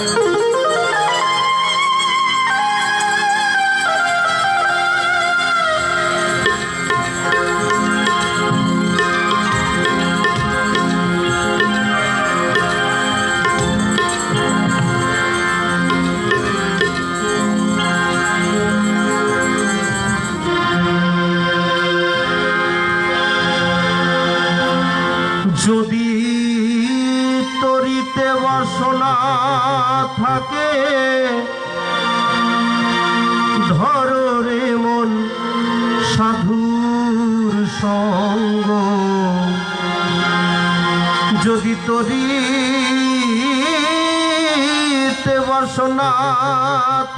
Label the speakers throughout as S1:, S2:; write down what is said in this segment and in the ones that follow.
S1: যদি যদি তরিতে বাসনা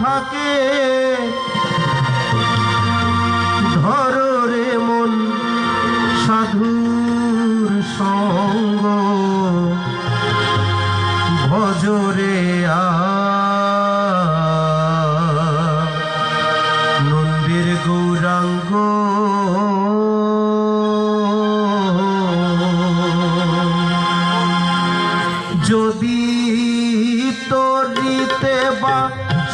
S1: থাকে।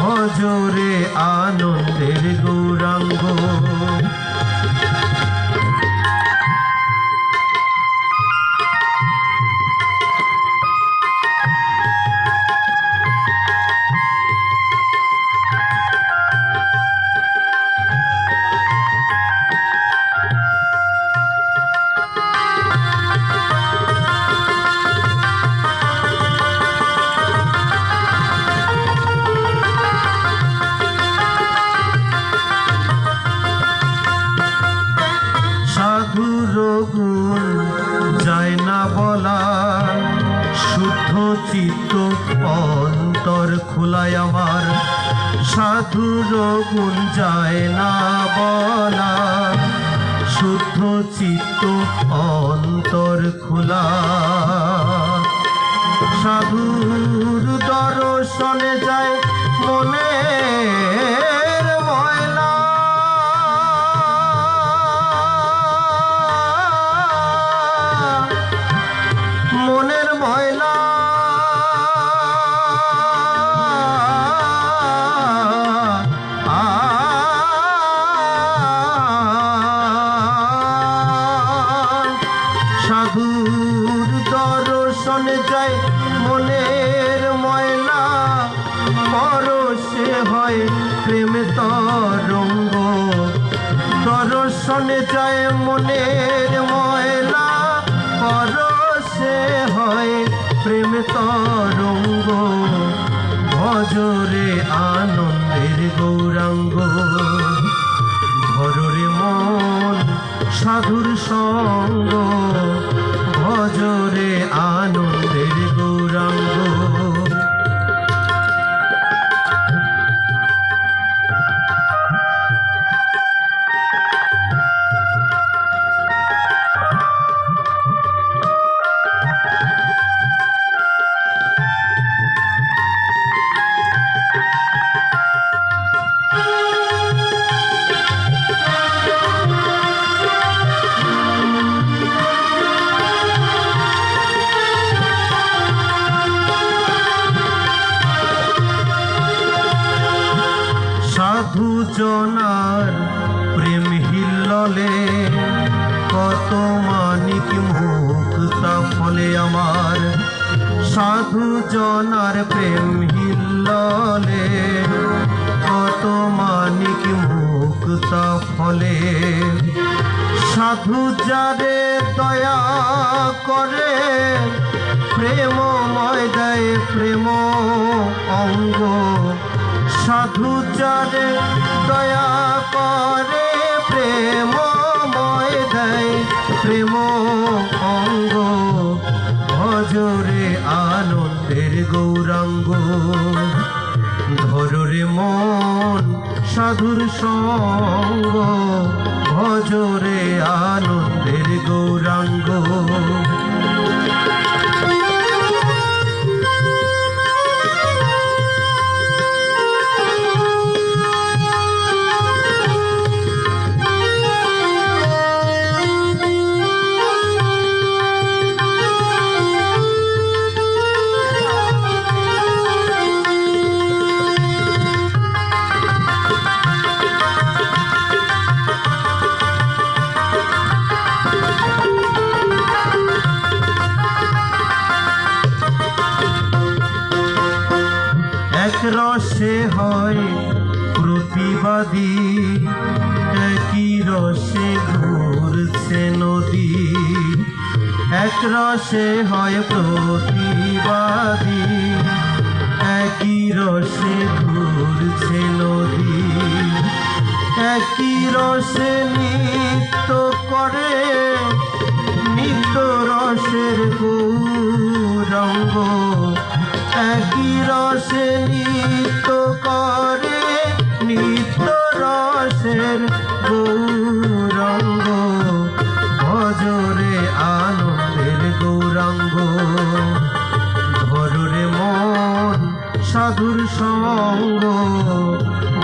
S1: ভজরে আনন্দের গৌরাঙ্গ। চিত্ত অন্তর খোলায় আমার। সাধুর গুণ যায় না বলা। সাধুর দর্শনে যায় মনের ময়লা। পরশে হয় প্রেম তরঙ্গ। দর্শনে যায় মনের ময়লা। পরশে হয় প্রেম তরঙ্গ। ভজরে আনন্দের গৌরাঙ্গ। ঘরে মন সাধুর সঙ্গ। ভজরে আনন্দের সাধু জনার প্রেম হিল্ললে কত মানিক মুক্তা ফলে আমার। সাধু জনার প্রেম হিল্ললে কত মানিক মুক্তা ফলে সাধু যারে দয়া করে প্রেমময় দেয় প্রেম অঙ্গ সাধু যারে দয়া করে প্রেমময় দেয়। প্রেম অঙ্গ ভজরে আনন্দের গৌরাঙ্গ। ধরে মন সাধুর সঙ্গ ভজরে আনন্দের গৌরাঙ্গ। রসে হয় প্রতিবাদী। একই রসে ঘুরছে নদী। এক রসে হয় প্রতিবাদী। একই রসে ঘুরছে নদী। একই রসে নৃত্য করে। নিত্য রসের গৌরঙ্গ। একই রসে নৃত্য করে নিত্য রসের গৌরঙ্গ। ভজরে আনন্দের গৌরাঙ্গ। ধরে মন সাধুর সঙ্গ।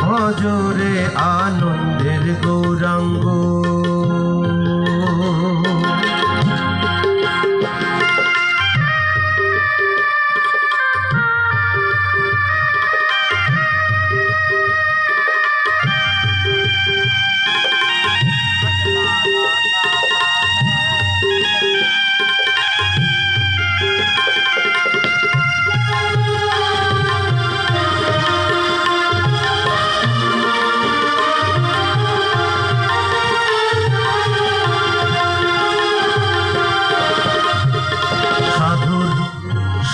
S1: ভজরে আনন্দের গৌরাঙ্গ।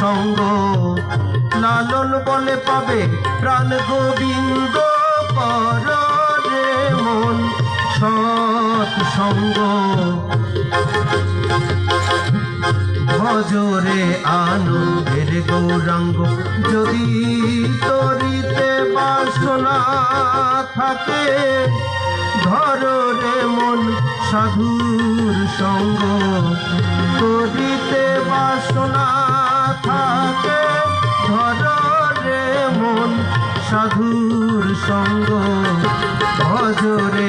S1: সঙ্গ। লালন বলে পাবে প্রাণ গোবিন্দ পরে মন সৎ সঙ্গ। ভজরে আনন্দের গৌরাঙ্গ, যদি তরিতে বাসনা থাকে ধরে মন সাধুর সঙ্গ। তরিতে বাসনা থাকে ধরে মন সাধুর সঙ্গ ভজরে।